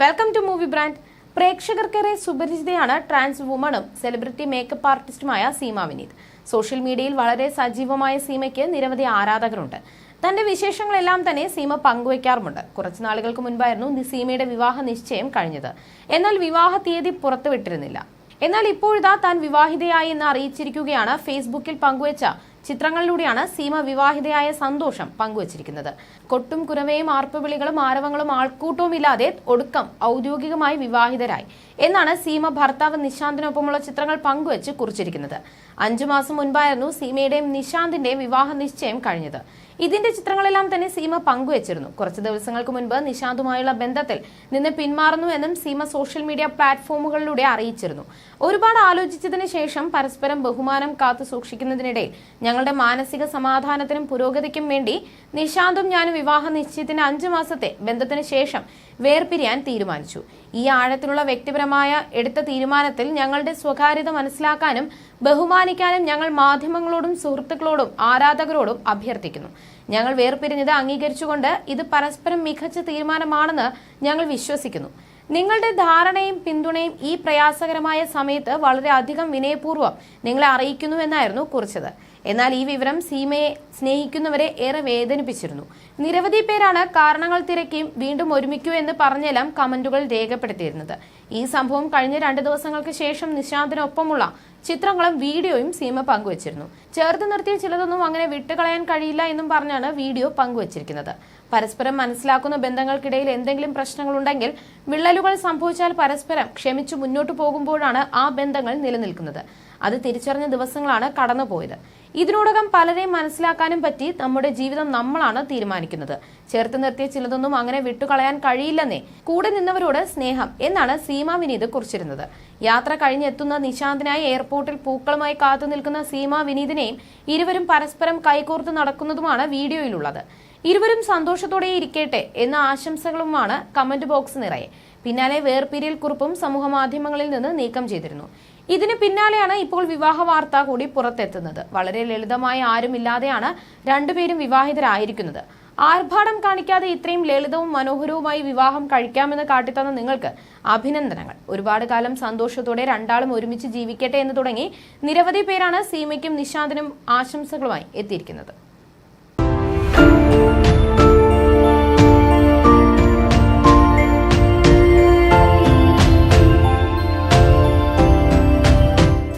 Welcome to movie brand പ്രേക്ഷകർക്കേറെ സുപരിചിതയാണ് trans വുമണും സെലിബ്രിറ്റി മേക്കപ്പ് ആർട്ടിസ്റ്റുമായ സീമ വിനീത്. സോഷ്യൽ മീഡിയയിൽ വളരെ സജീവമായ സീമയ്ക്ക് നിരവധി ആരാധകരുണ്ട്. തന്റെ വിശേഷങ്ങളെല്ലാം തന്നെ സീമ പങ്കുവയ്ക്കാറുമുണ്ട്. കുറച്ചു നാളുകൾക്ക് മുൻപായിരുന്നു സീമയുടെ വിവാഹ നിശ്ചയം കഴിഞ്ഞത്. എന്നാൽ വിവാഹ തീയതി പുറത്തുവിട്ടിരുന്നില്ല. എന്നാൽ ഇപ്പോഴിതാ താൻ വിവാഹിതയായി എന്ന് അറിയിച്ചിരിക്കുകയാണ് ഫേസ്ബുക്കിൽ പങ്കുവച്ച ചിത്രങ്ങളിലൂടെയാണ് സീമ വിവാഹിതയായ സന്തോഷം പങ്കുവച്ചിരിക്കുന്നത്. കൊട്ടും കുരവയും ആർപ്പുവിളികളും ആരവങ്ങളും ആൾക്കൂട്ടവും ഇല്ലാതെ ഒടുക്കം ഔദ്യോഗികമായി വിവാഹിതരായി എന്നാണ് സീമ ഭർത്താവ് നിശാന്തിനൊപ്പമുള്ള ചിത്രങ്ങൾ പങ്കുവച്ച് കുറിച്ചിരിക്കുന്നത്. അഞ്ചു മാസം മുൻപായിരുന്നു സീമയുടെയും നിശാന്തിന്റെയും വിവാഹ നിശ്ചയം കഴിഞ്ഞത്. ഇതിന്റെ ചിത്രങ്ങളെല്ലാം തന്നെ സീമ പങ്കുവച്ചിരുന്നു. കുറച്ച് ദിവസങ്ങൾക്ക് മുൻപ് നിഷാന്തുമായുള്ള ബന്ധത്തിൽ നിന്ന് പിന്മാറുന്നു എന്നും സീമ സോഷ്യൽ മീഡിയ പ്ലാറ്റ്ഫോമുകളിലൂടെ അറിയിച്ചിരുന്നു. ഒരുപാട് ആലോചിച്ചതിന് ശേഷം പരസ്പരം ബഹുമാനം കാത്തു സൂക്ഷിക്കുന്നതിനിടയിൽ ഞങ്ങളുടെ മാനസിക സമാധാനത്തിനും പുരോഗതിക്കും വേണ്ടി നിശാന്തും ഞാനും വിവാഹ നിശ്ചയത്തിന് അഞ്ചു മാസത്തെ ബന്ധത്തിന് ശേഷം വേർപിരിയാൻ തീരുമാനിച്ചു. ഈ ആഴത്തിലുള്ള വ്യക്തിപരമായ എടുത്ത തീരുമാനത്തിൽ ഞങ്ങളുടെ സ്വകാര്യത മനസ്സിലാക്കാനും ബഹുമാനിക്കാനും ഞങ്ങൾ മാധ്യമങ്ങളോടും സുഹൃത്തുക്കളോടും ആരാധകരോടും അഭ്യർത്ഥിക്കുന്നു. ഞങ്ങൾ വേർപിരിഞ്ഞത് അംഗീകരിച്ചുകൊണ്ട് ഇത് പരസ്പരം മികച്ച തീരുമാനമാണെന്ന് ഞങ്ങൾ വിശ്വസിക്കുന്നു. നിങ്ങളുടെ ധാരണയും പിന്തുണയും ഈ പ്രയാസകരമായ സമയത്ത് വളരെയധികം വിനയപൂർവം നിങ്ങളെ അറിയിക്കുന്നു എന്നായിരുന്നു കുറിച്ചത്. എന്നാൽ ഈ വിവരം സീമയെ സ്നേഹിക്കുന്നവരെ ഏറെ വേദനിപ്പിച്ചിരുന്നു. നിരവധി പേരാണ് കാരണങ്ങൾ തിരക്കിയും വീണ്ടും ഒരുമിക്കൂ എന്ന് പറഞ്ഞെല്ലാം കമന്റുകൾ രേഖപ്പെടുത്തിയിരുന്നത്. ഈ സംഭവം കഴിഞ്ഞ രണ്ട് ദിവസങ്ങൾക്ക് ശേഷം നിശാന്തിനൊപ്പമുള്ള ചിത്രങ്ങളും വീഡിയോയും സീമ പങ്കുവച്ചിരുന്നു. ചേർത്ത് നിർത്തിയ ചിലതൊന്നും അങ്ങനെ വിട്ടുകളയാൻ കഴിയില്ല എന്നും പറഞ്ഞാണ് വീഡിയോ പങ്കുവച്ചിരിക്കുന്നത്. പരസ്പരം മനസ്സിലാക്കുന്ന ബന്ധങ്ങൾക്കിടയിൽ എന്തെങ്കിലും പ്രശ്നങ്ങളുണ്ടെങ്കിൽ വിള്ളലുകൾ സംഭവിച്ചാൽ പരസ്പരം ക്ഷമിച്ചു മുന്നോട്ട് പോകുമ്പോഴാണ് ആ ബന്ധങ്ങൾ നിലനിൽക്കുന്നത്. അത് തിരിച്ചറിഞ്ഞ ദിവസങ്ങളാണ് കടന്നുപോയത്. ഇതിനോടകം പലരെയും മനസ്സിലാക്കാനും പറ്റി നമ്മുടെ ജീവിതം നമ്മളാണ് തീരുമാനിക്കുന്നത്. ചേർത്ത് നിർത്തിയ ചിലതൊന്നും അങ്ങനെ വിട്ടുകളയാൻ കഴിയില്ലെന്നേ കൂടെ നിന്നവരോട് സ്നേഹം എന്നാണ് സീമ വിനീത് കുറിച്ചിരുന്നത്. യാത്ര കഴിഞ്ഞെത്തുന്ന നിശാന്തിനായി എയർപോർട്ടിൽ പൂക്കളുമായി കാത്തു നിൽക്കുന്ന സീമ വിനീതിനെയും ഇരുവരും പരസ്പരം കൈകോർത്ത് നടക്കുന്നതുമാണ് വീഡിയോയിലുള്ളത്. ഇരുവരും സന്തോഷത്തോടെ ഇരിക്കട്ടെ എന്ന ആശംസകളുമാണ് കമന്റ് ബോക്സ് നിറയെ. പിന്നാലെ വേർപിരിയൽ കുറിപ്പും സമൂഹ മാധ്യമങ്ങളിൽ നിന്ന് നീക്കം ചെയ്തിരുന്നു. ഇതിന് പിന്നാലെയാണ് ഇപ്പോൾ വിവാഹ വാർത്ത കൂടി പുറത്തെത്തുന്നത്. വളരെ ലളിതമായി ആരുമില്ലാതെയാണ് രണ്ടുപേരും വിവാഹിതരായിരിക്കുന്നത്. ആർഭാടം കാണിക്കാതെ ഇത്രയും ലളിതവും മനോഹരവുമായി വിവാഹം കഴിക്കാമെന്ന് കാട്ടിത്തന്ന നിങ്ങൾക്ക് അഭിനന്ദനങ്ങൾ. ഒരുപാട് കാലം സന്തോഷത്തോടെ രണ്ടാളും ഒരുമിച്ച് ജീവിക്കട്ടെ എന്ന് തുടങ്ങി നിരവധി പേരാണ് സീമയ്ക്കും നിശാന്തിനും ആശംസകളുമായി എത്തിയിരിക്കുന്നത്.